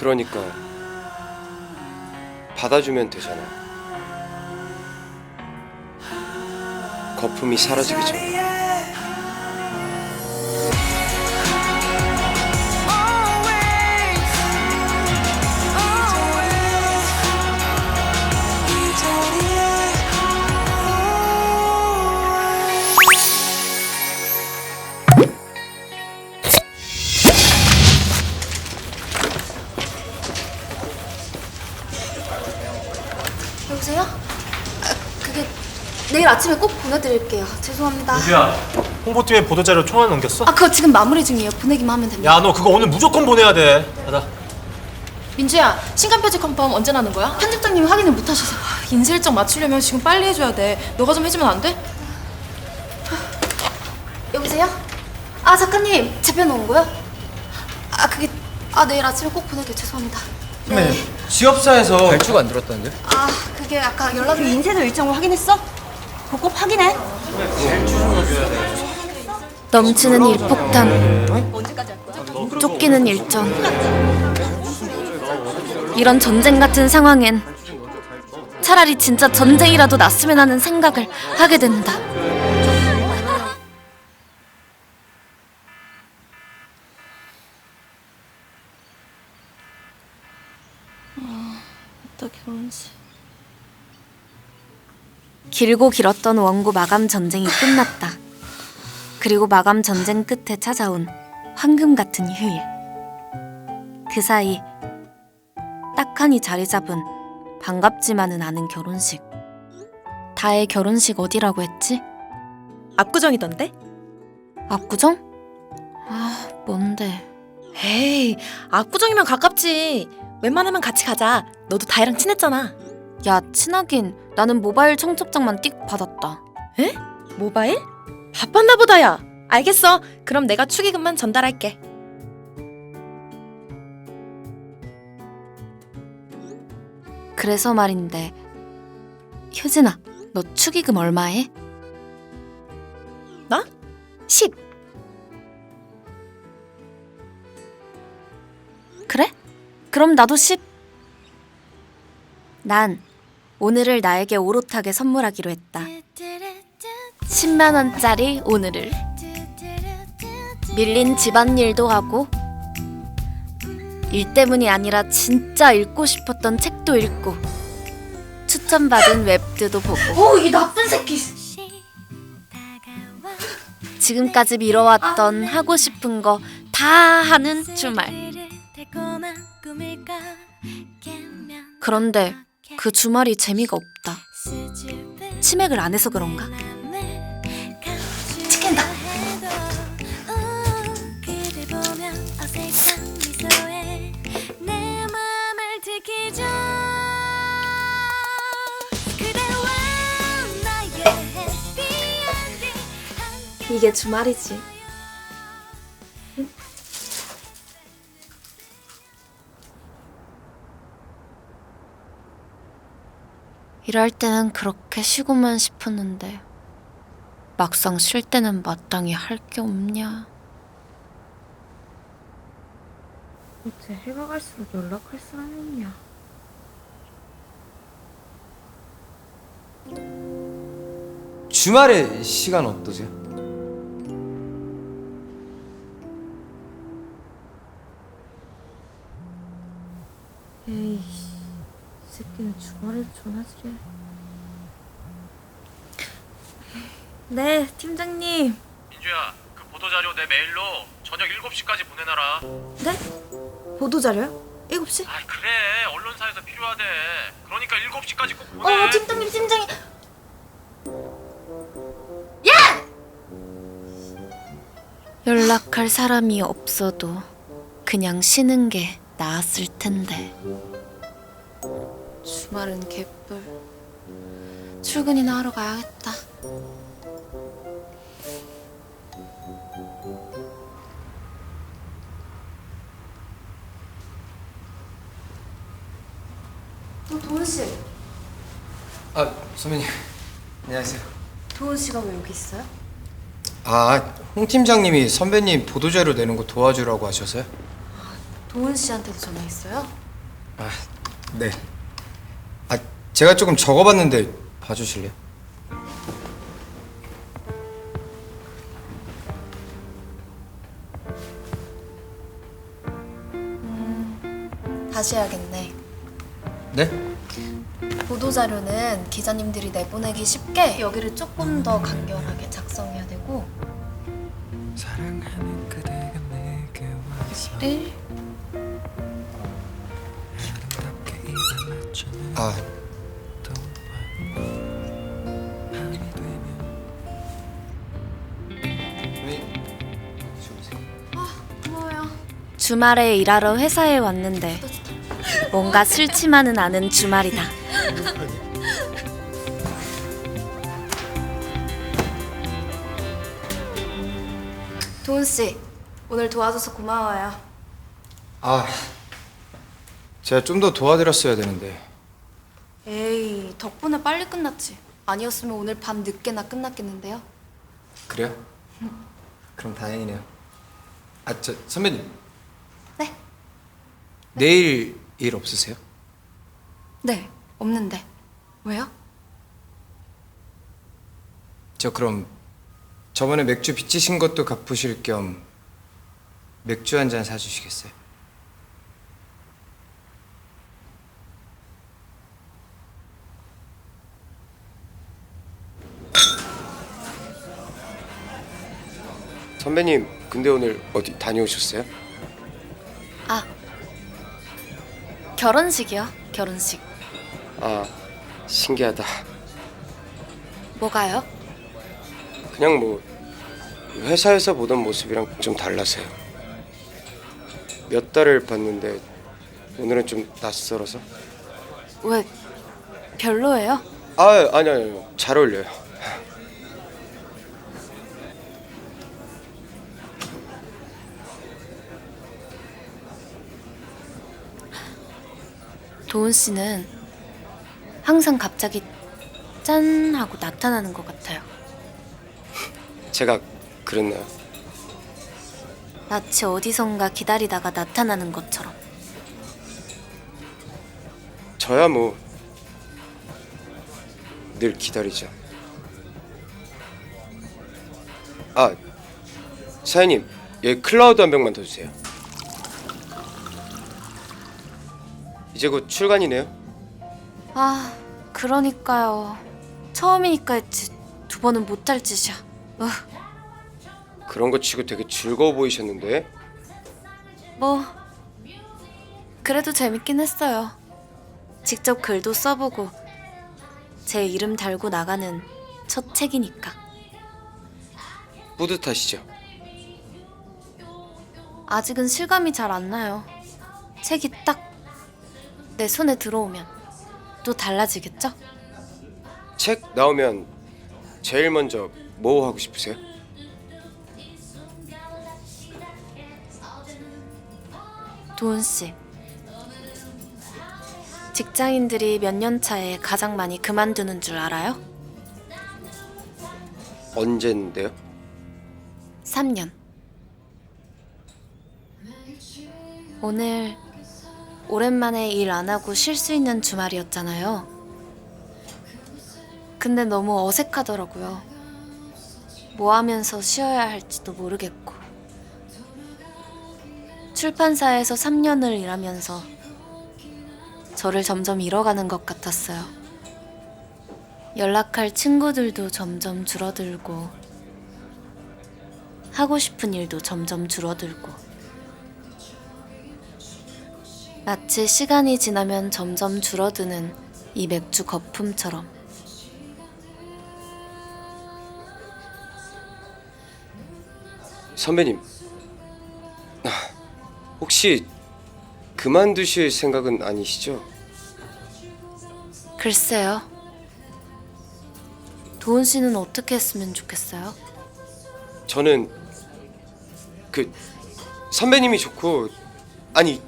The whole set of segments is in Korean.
그러니까 받아주면 되잖아. 거품이 사라지기 전에. 아침에 꼭 보내드릴게요. 죄송합니다. 야 홍보팀에 보도자료 총알 넘겼어? 아 그거 지금 마무리 중이에요. 보내기만 하면 됩니다. 야 너 그거 오늘 무조건 보내야 돼 받아 민주야, 신간 표지 컨펌 언제 나는 거야? 편집장님이 확인을 못 하셔서. 인쇄 일정 맞추려면 지금 빨리 해줘야 돼. 너가 좀 해주면 안 돼? 여보세요? 아 작가님 제표 놓은 거요? 아 그게 아 내일 아침에 꼭 보내게 죄송합니다. 네. 지업사에서 발주가 안 들었다는데? 아 그게 아까 연락이 인쇄도 일정을 확인했어? 그거 꼭 확인해. 넘치는 일폭탄. 쫓기는 일전. 이런 전쟁 같은 상황엔 차라리 진짜 전쟁이라도 났으면 하는 생각을 하게 된다. 길고 길었던 원고 마감 전쟁이 끝났다. 그리고 마감 전쟁 끝에 찾아온 황금 같은 휴일. 그 사이 딱하니 자리 잡은 반갑지만은 않은 결혼식. 다의 결혼식 어디라고 했지? 압구정이던데? 압구정? 아, 뭔데? 에이, 압구정이면 가깝지. 웬만하면 같이 가자. 너도 다혜랑 친했잖아. 야, 친하긴 나는 모바일 청첩장만 띡 받았다. 모바일? 바빴나 보다야. 알겠어. 그럼 내가 축의금만 전달할게. 그래서 말인데 효진아, 너 축의금 얼마 해? 나? 10. 그래? 그럼 나도 10. 난 오늘을 나에게 오롯하게 선물하기로 했다. 10만 원짜리 오늘을. 밀린 집안일도 하고 일 때문이 아니라 진짜 읽고 싶었던 책도 읽고 추천받은 웹드도 보고 오, 이 나쁜 새끼. 지금까지 미뤄왔던 하고 싶은 거 다 하는 주말. 그런데 그 주말이 재미가 없다. 치맥을 안 해서 그런가? 치킨다. 이게 주말이지. 일할 때는 그렇게 쉬고만 싶었는데 막상 쉴 때는 마땅히 할 게 없냐. 어째 해가 갈수록 연락할 사람이 없냐? 주말에 시간 어떠세요? 에이씨, 이 새끼는 주말에 전화질해. 네, 팀장님. 민주야 그 보도자료 내 메일로 저녁 7시까지 보내놔라 네? 보도자료요? 7시? 아 그래 언론사에서 필요하대 그러니까 7시까지 꼭 어, 보내 팀장님, 팀장님. 연락할 사람이 없어도 그냥 쉬는 게 나았을 텐데. 주말은 개뿔. 출근이나 하러 가야겠다. 어, 도훈 씨. 아 선배님 안녕하세요. 도훈 씨가 왜 여기 있어요? 아 홍 팀장님이 선배님 보도자료 내는 거 도와주라고 하셔서요. 도훈 씨한테도 전화했어요? 아, 네. 아, 제가 조금 적어봤는데 봐주실래요? 다시 해야겠네. 네? 보도자료는 기자님들이 내보내기 쉽게 여기를 조금 더 간결하게 작성해야 되고 사랑하는 그대가 내게 와서 를 아름 주말에 일하러 회사에 왔는데 뭔가 싫지만은 않은 주말이다. 도훈 씨, 오늘 도와줘서 고마워요. 아, 제가 좀 더 도와드렸어야 되는데. 에이, 덕분에 빨리 끝났지. 아니었으면 오늘 밤 늦게나 끝났겠는데요. 그래요? 그럼 다행이네요. 아, 저 선배님. 네. 내일 일 없으세요? 네, 없는데. 왜요? 저 그럼 저번에 맥주 빚지신 것도 갚으실 겸 맥주 한 잔 사주시겠어요? 선배님, 근데 오늘 어디 다녀오셨어요? 아, 결혼식이요. 결혼식. 아, 신기하다. 뭐가요? 그냥 뭐 회사에서 보던 모습이랑 좀 달라서요. 몇 달을 봤는데 오늘은 좀 낯설어서. 왜 별로예요? 아, 아니 아니요. 잘 어울려요. 도훈 씨는 항상 갑자기 짠 하고 나타나는 것 같아요. 제가 그랬나요? 마치 어디선가 기다리다가 나타나는 것처럼. 저야 뭐 늘 기다리죠. 아, 사장님, 여기 클라우드 한 병만 더 주세요. 이제 곧 출간이네요. 아, 그러니까요. 처음이니까 했지. 두 번은 못할 짓이야. 어, 그런 거 치고 되게 즐거워 보이셨는데 뭐 그래도 재밌긴 했어요. 직접 글도 써보고 제 이름 달고 나가는 첫 책이니까. 뿌듯하시죠? 아직은 실감이 잘 안 나요. 내 손에 들어오면 또 달라지겠죠? 책 나오면 제일 먼저 뭐 하고 싶으세요? 도훈 씨. 직장인들이 몇 년 차에 가장 많이 그만두는 줄 알아요? 언젠데요? 3년. 오늘 오랜만에 일 안 하고 쉴 수 있는 주말이었잖아요. 근데 너무 어색하더라고요. 뭐 하면서 쉬어야 할지도 모르겠고. 출판사에서 3년을 일하면서 저를 점점 잃어가는 것 같았어요. 연락할 친구들도 점점 줄어들고, 하고 싶은 일도 점점 줄어들고. 마치 시간이 지나면 점점 줄어드는 이 맥주 거품처럼. 선배님 아, 혹시 그만두실 생각은 아니시죠? 글쎄요. 도훈 씨는 어떻게 했으면 좋겠어요? 저는 그 선배님이 좋고 아니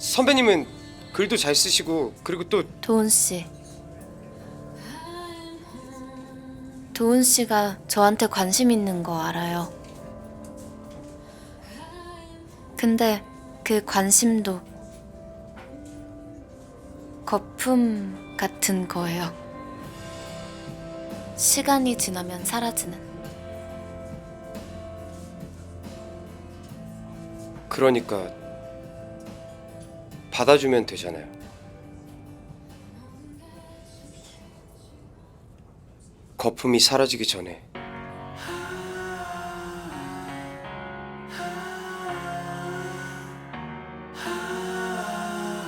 선배님은 글도 잘 쓰시고 그리고 또 도훈 씨. 도훈 씨가 저한테 관심 있는 거 알아요. 근데 그 관심도 거품 같은 거예요. 시간이 지나면 사라지는. 그러니까 받아주면 되잖아요. 거품이 사라지기 전에.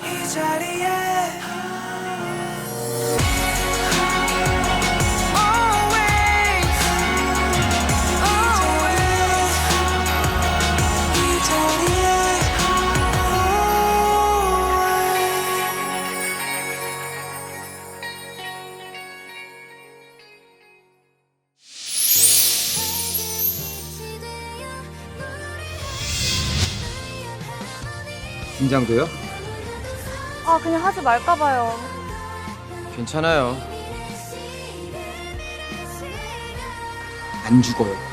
이 자리에 긴장돼요? 아 그냥 하지 말까 봐요. 괜찮아요. 안 죽어요.